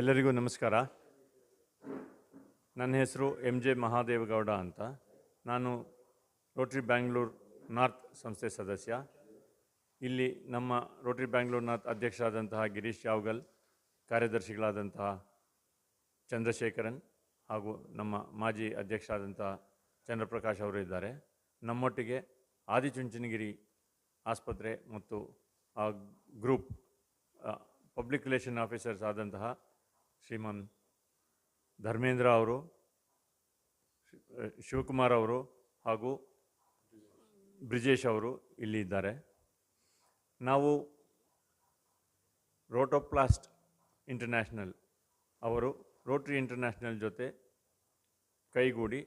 ಎಲ್ಲರಿಗೂ ನಮಸ್ಕಾರ. ನನ್ನ ಹೆಸರು ಎಂ ಜೆ ಮಹಾದೇವಗೌಡ ಅಂತ. ನಾನು ರೋಟ್ರಿ ಬ್ಯಾಂಗ್ಳೂರ್ ನಾರ್ತ್ ಸಂಸ್ಥೆ ಸದಸ್ಯ. ಇಲ್ಲಿ ನಮ್ಮ ರೋಟ್ರಿ ಬ್ಯಾಂಗ್ಳೂರ್ ನಾರ್ತ್ ಅಧ್ಯಕ್ಷರಾದಂತಹ ಗಿರೀಶ್ ಯಾವಗಲ್, ಕಾರ್ಯದರ್ಶಿಗಳಾದಂತಹ ಚಂದ್ರಶೇಖರನ್ ಹಾಗೂ ನಮ್ಮ ಮಾಜಿ ಅಧ್ಯಕ್ಷರಾದಂತಹ ಚಂದ್ರಪ್ರಕಾಶ್ ಅವರು ಇದ್ದಾರೆ. ನಮ್ಮೊಟ್ಟಿಗೆ ಆದಿಚುಂಚನಗಿರಿ ಆಸ್ಪತ್ರೆ ಮತ್ತು ಆ ಗ್ರೂಪ್ ಪಬ್ಲಿಕ್ ರಿಲೇಷನ್ ಆಫೀಸರ್ಸ್ ಆದಂತಹ ಶ್ರೀಮಾನ್ ಧರ್ಮೇಂದ್ರ ಅವರು ಶಿವಕುಮಾರ್ ಅವರು ಹಾಗೂ ಬ್ರಿಜೇಶ್ ಅವರು ಇಲ್ಲಿ ಇದ್ದಾರೆ. ನಾವು ರೋಟೋಪ್ಲಾಸ್ಟ್ ಇಂಟರ್ನ್ಯಾಷನಲ್ ಅವರು ರೋಟ್ರಿ ಇಂಟರ್ನ್ಯಾಷನಲ್ ಜೊತೆ ಕೈಗೂಡಿ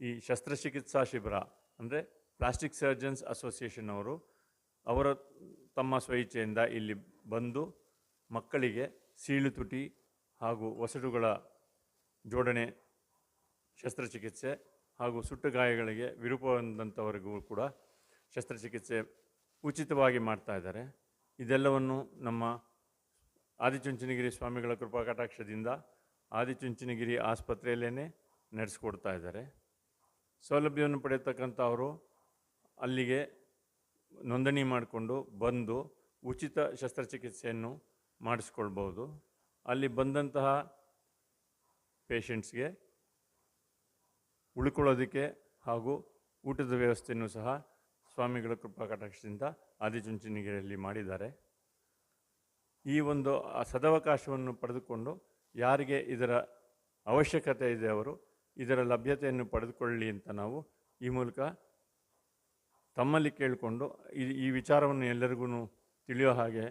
ಈ ಶಸ್ತ್ರಚಿಕಿತ್ಸಾ ಶಿಬಿರ ಅಂದರೆ ಪ್ಲಾಸ್ಟಿಕ್ ಸರ್ಜನ್ಸ್ ಅಸೋಸಿಯೇಷನ್ ಅವರು ಅವರ ತಮ್ಮ ಸ್ವಇಚ್ಛೆಯಿಂದ ಇಲ್ಲಿ ಬಂದು ಮಕ್ಕಳಿಗೆ ಸೀಳು ತುಟಿ ಹಾಗೂ ಒಸಡುಗಳ ಜೋಡಣೆ, ಶಸ್ತ್ರಚಿಕಿತ್ಸೆ ಹಾಗೂ ಸುಟ್ಟು ಗಾಯಗಳಿಗೆ ವಿರೂಪ ಹೊಂದಂಥವರಿಗೂ ಕೂಡ ಶಸ್ತ್ರಚಿಕಿತ್ಸೆ ಉಚಿತವಾಗಿ ಮಾಡ್ತಾ ಇದ್ದಾರೆ. ಇದೆಲ್ಲವನ್ನು ನಮ್ಮ ಆದಿಚುಂಚನಗಿರಿ ಸ್ವಾಮಿಗಳ ಕೃಪಾ ಕಟಾಕ್ಷದಿಂದ ಆದಿಚುಂಚನಗಿರಿ ಆಸ್ಪತ್ರೆಯಲ್ಲೇ ನಡೆಸ್ಕೊಡ್ತಾ ಇದ್ದಾರೆ. ಸೌಲಭ್ಯವನ್ನು ಪಡೆಯತಕ್ಕಂಥವರು ಅಲ್ಲಿಗೆ ನೋಂದಣಿ ಮಾಡಿಕೊಂಡು ಬಂದು ಉಚಿತ ಶಸ್ತ್ರಚಿಕಿತ್ಸೆಯನ್ನು ಮಾಡಿಸ್ಕೊಳ್ಬೋದು. ಅಲ್ಲಿ ಬಂದಂತಹ ಪೇಷಂಟ್ಸ್ಗೆ ಉಳ್ಕೊಳ್ಳೋದಕ್ಕೆ ಹಾಗೂ ಊಟದ ವ್ಯವಸ್ಥೆಯನ್ನು ಸಹ ಸ್ವಾಮಿಗಳ ಕೃಪಾ ಕಟಾಕ್ಷದಿಂದ ಆದಿಚುಂಚನಗಿರಿಯಲ್ಲಿ ಮಾಡಿದ್ದಾರೆ. ಈ ಒಂದು ಸದವಕಾಶವನ್ನು ಪಡೆದುಕೊಂಡು ಯಾರಿಗೆ ಇದರ ಅವಶ್ಯಕತೆ ಇದೆ ಅವರು ಇದರ ಲಭ್ಯತೆಯನ್ನು ಪಡೆದುಕೊಳ್ಳಿ ಅಂತ ನಾವು ಈ ಮೂಲಕ ತಮ್ಮಲ್ಲಿ ಕೇಳಿಕೊಂಡು ಈ ಈ ವಿಚಾರವನ್ನು ಎಲ್ಲರಿಗೂ ತಿಳಿಯೋ ಹಾಗೆ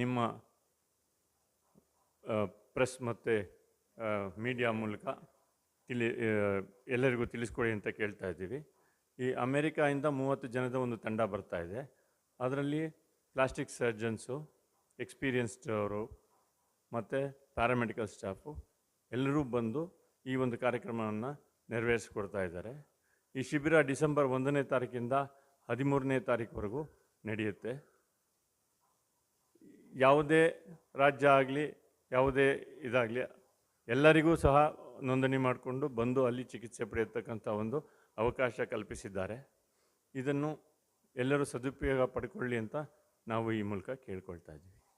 ನಿಮ್ಮ ಪ್ರೆಸ್ ಮತ್ತು ಮೀಡಿಯಾ ಮೂಲಕ ತಿಳಿ ಎಲ್ಲರಿಗೂ ತಿಳಿಸ್ಕೊಡಿ ಅಂತ ಕೇಳ್ತಾ ಇದ್ದೀವಿ. ಈ ಅಮೇರಿಕಾಯಿಂದ ಮೂವತ್ತು ಜನದ ಒಂದು ತಂಡ ಬರ್ತಾ ಇದೆ. ಅದರಲ್ಲಿ ಪ್ಲಾಸ್ಟಿಕ್ ಸರ್ಜನ್ಸು, ಎಕ್ಸ್ಪೀರಿಯನ್ಸ್ಡ್ ಅವರು ಮತ್ತು ಪ್ಯಾರಾಮೆಡಿಕಲ್ ಸ್ಟಾಫು ಎಲ್ಲರೂ ಬಂದು ಈ ಒಂದು ಕಾರ್ಯಕ್ರಮವನ್ನು ನೆರವೇರಿಸಿಕೊಡ್ತಾ ಇದ್ದಾರೆ. ಈ ಶಿಬಿರ ಡಿಸೆಂಬರ್ ಒಂದನೇ ತಾರೀಕಿಂದ ಹದಿಮೂರನೇ ತಾರೀಕುವರೆಗೂ ನಡೆಯುತ್ತೆ. ಯಾವುದೇ ರಾಜ್ಯ ಆಗಲಿ, ಯಾವುದೇ ಇದಾಗಲಿ, ಎಲ್ಲರಿಗೂ ಸಹ ನೋಂದಣಿ ಮಾಡಿಕೊಂಡು ಬಂದು ಅಲ್ಲಿ ಚಿಕಿತ್ಸೆ ಪಡೆಯತಕ್ಕಂಥ ಒಂದು ಅವಕಾಶ ಕಲ್ಪಿಸಿದ್ದಾರೆ. ಇದನ್ನು ಎಲ್ಲರೂ ಸದುಪಯೋಗ ಪಡ್ಕೊಳ್ಳಿ ಅಂತ ನಾವು ಈ ಮೂಲಕ ಕೇಳ್ಕೊಳ್ತಾ ಇದ್ದೀವಿ.